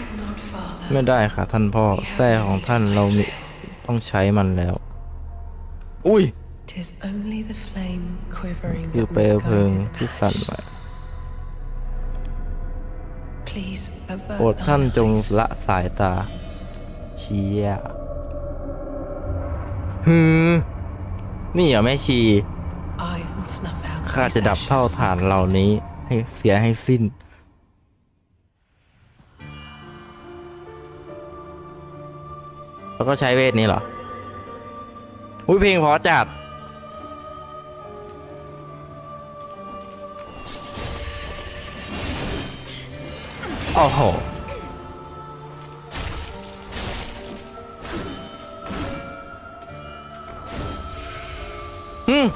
it not, Father. ไม่ได้ค่ะ ท่านพ่อแส้ของท่านเรามีต้องใช้มันแล้ว อุ้ย Tis only the flame quivering คือ at เปลวเพลิง misguided ที่สั่นไหว passion. Please โปรด avert ท่าน thine จง eyes. ละสายตา เชียฮือ นี่เหรอแม่ชี I will snuff out ข้า these จะดับ ashes เท่า from ฐานเหล่านี้ ให้เสียให้สิ้น แล้วก็ใช้เวทนี้เหรอ อุ้ยเพลงพอจัด โอ้โห อืม